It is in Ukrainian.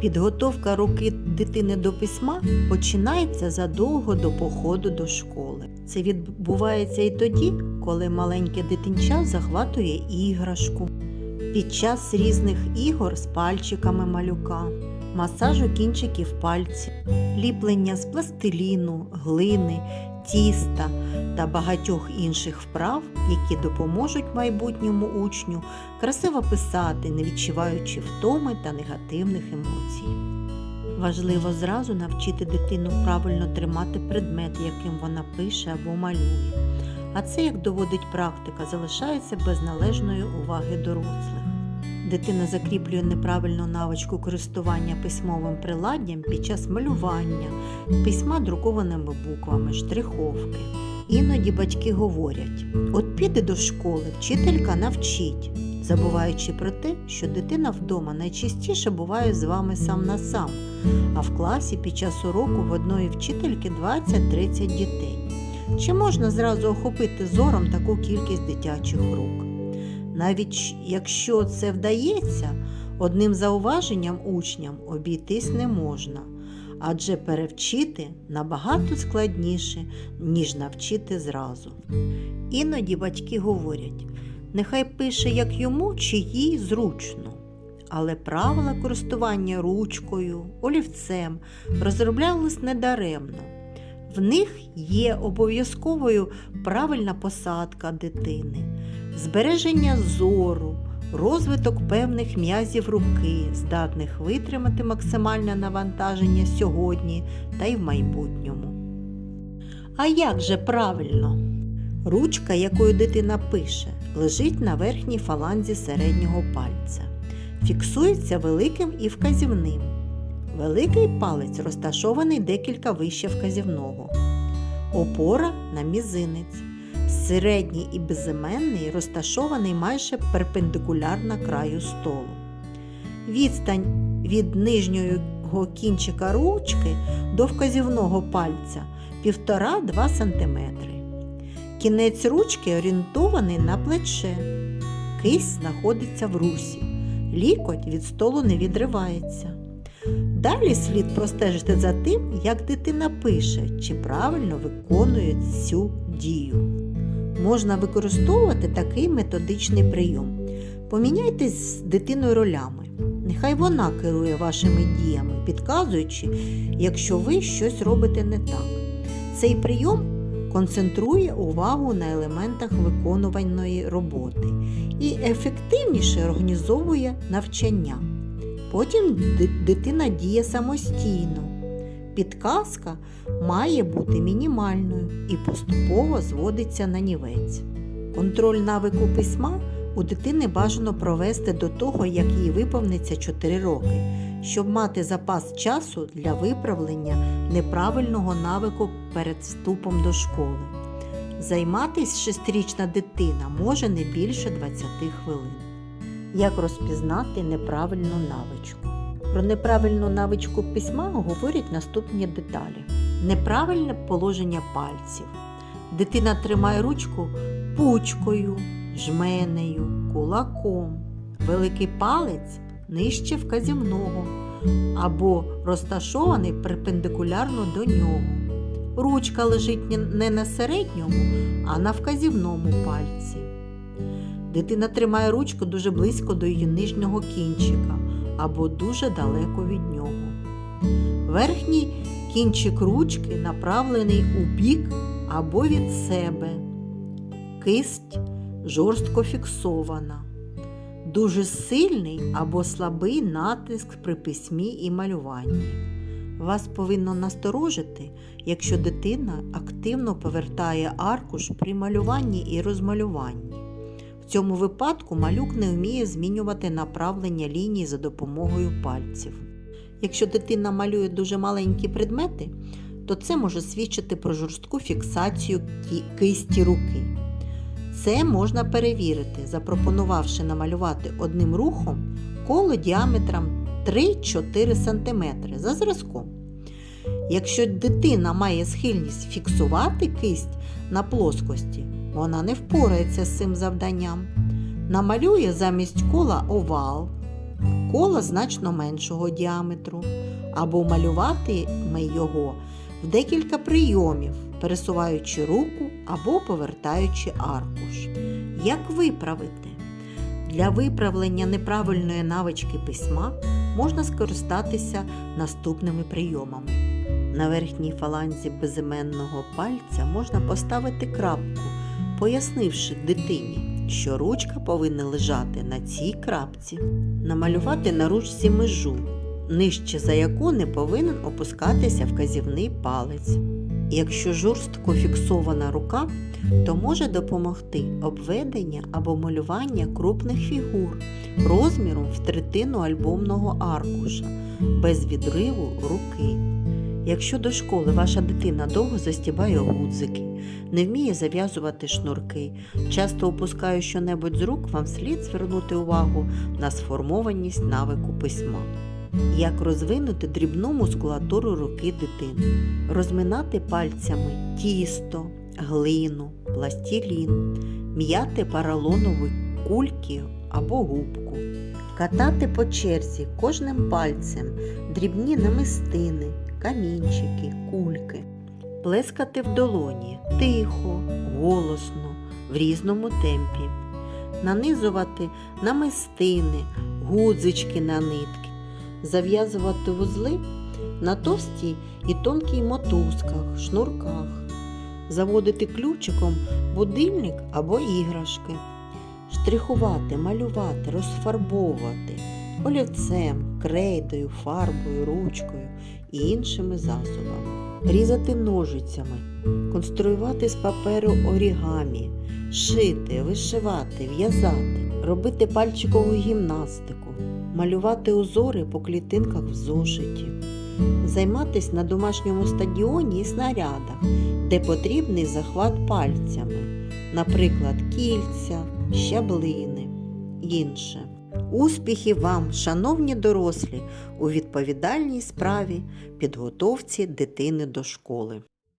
Підготовка руки дитини до письма починається задовго до походу до школи. Це відбувається і тоді, коли маленьке дитинча захватує іграшку. Під час різних ігор з пальчиками малюка, масажу кінчиків пальців, ліплення з пластиліну, глини, тіста та багатьох інших вправ, які допоможуть майбутньому учню красиво писати, не відчуваючи втоми та негативних емоцій. Важливо зразу навчити дитину правильно тримати предмет, яким вона пише або малює. А це, як доводить практика, залишається без належної уваги дорослих. Дитина закріплює неправильну навичку користування письмовим приладдям під час малювання, письма друкованими буквами, штриховки. Іноді батьки говорять: от піде до школи, вчителька навчить, забуваючи про те, що дитина вдома найчастіше буває з вами сам на сам, а в класі під час уроку в одної вчительки 20-30 дітей. Чи можна зразу охопити зором таку кількість дитячих рук? Навіть якщо це вдається, одним зауваженням учням обійтись не можна, адже перевчити набагато складніше, ніж навчити зразу. Іноді батьки говорять, нехай пише як йому чи їй зручно. Але правила користування ручкою, олівцем розроблялись недаремно. В них є обов'язковою правильна посадка дитини, збереження зору, розвиток певних м'язів руки, здатних витримати максимальне навантаження сьогодні та й в майбутньому. А як же правильно? Ручка, якою дитина пише, лежить на верхній фаланзі середнього пальця, фіксується великим і вказівним. Великий палець розташований декілька вище вказівного. Опора на мізинець. Середній і безіменний розташований майже перпендикулярно краю столу. Відстань від нижнього кінчика ручки до вказівного пальця 1,5-2 см. Кінець ручки орієнтований на плече. Кисть знаходиться в русі. Лікоть від столу не відривається. Далі слід простежити за тим, як дитина пише, чи правильно виконує цю дію. Можна використовувати такий методичний прийом. Поміняйтесь з дитиною ролями. Нехай вона керує вашими діями, підказуючи, якщо ви щось робите не так. Цей прийом концентрує увагу на елементах виконуваної роботи і ефективніше організовує навчання. Потім дитина діє самостійно. Підказка має бути мінімальною і поступово зводиться на нівець. Контроль навику письма у дитини бажано провести до того, як їй виповниться 4 роки, щоб мати запас часу для виправлення неправильного навику перед вступом до школи. Займатись шестирічна дитина може не більше 20 хвилин. Як розпізнати неправильну навичку? Про неправильну навичку письма говорять наступні деталі: неправильне положення пальців. Дитина тримає ручку пучкою, жменею, кулаком, великий палець нижче вказівного або розташований перпендикулярно до нього. Ручка лежить не- на середньому, а на вказівному пальці. Дитина тримає ручку дуже близько до її нижнього кінчика або дуже далеко від нього. Верхній кінчик ручки направлений у бік або від себе. Кисть жорстко фіксована. Дуже сильний або слабий натиск при письмі і малюванні. Вас повинно насторожити, якщо дитина активно повертає аркуш при малюванні і розмалюванні. В цьому випадку малюк не вміє змінювати направлення ліній за допомогою пальців. Якщо дитина малює дуже маленькі предмети, то це може свідчити про жорстку фіксацію кисті руки. Це можна перевірити, запропонувавши намалювати одним рухом коло діаметром 3-4 см за зразком. Якщо дитина має схильність фіксувати кисть на плоскості, вона не впорається з цим завданням. Намалює замість кола овал, коло значно меншого діаметру, або малюватиме його в декілька прийомів, пересуваючи руку або повертаючи аркуш. Як виправити? Для виправлення неправильної навички письма можна скористатися наступними прийомами. На верхній фаланзі безіменного пальця можна поставити крапку, пояснивши дитині, що ручка повинна лежати на цій крапці, намалювати на ручці межу, нижче за яку не повинен опускатися вказівний палець. Якщо жорстко фіксована рука, то може допомогти обведення або малювання крупних фігур розміром в третину альбомного аркуша без відриву руки. Якщо до школи ваша дитина довго застібає гудзики, не вміє зав'язувати шнурки, часто опускає щонебудь з рук, вам слід звернути увагу на сформованість навику письма. Як розвинути дрібну мускулатуру руки дитини, розминати пальцями тісто, глину, пластилін, м'яти поролонові кульки або губку, катати по черзі кожним пальцем дрібні намистини, камінчики, кульки, плескати в долоні тихо, голосно, в різному темпі, нанизувати намистини, гудзички на нитки, зав'язувати вузли на товстій і тонкій мотузках, шнурках, заводити ключиком будильник або іграшки, штрихувати, малювати, розфарбовувати. Олівцем, крейдою, фарбою, ручкою і іншими засобами, різати ножицями, конструювати з паперу орігамі, шити, вишивати, в'язати, робити пальчикову гімнастику, малювати узори по клітинках в зошиті, займатися на домашньому стадіоні і снарядах, де потрібний захват пальцями, наприклад, кільця, щаблини, інше. Успіхів вам, шановні дорослі, у відповідальній справі підготовці дитини до школи.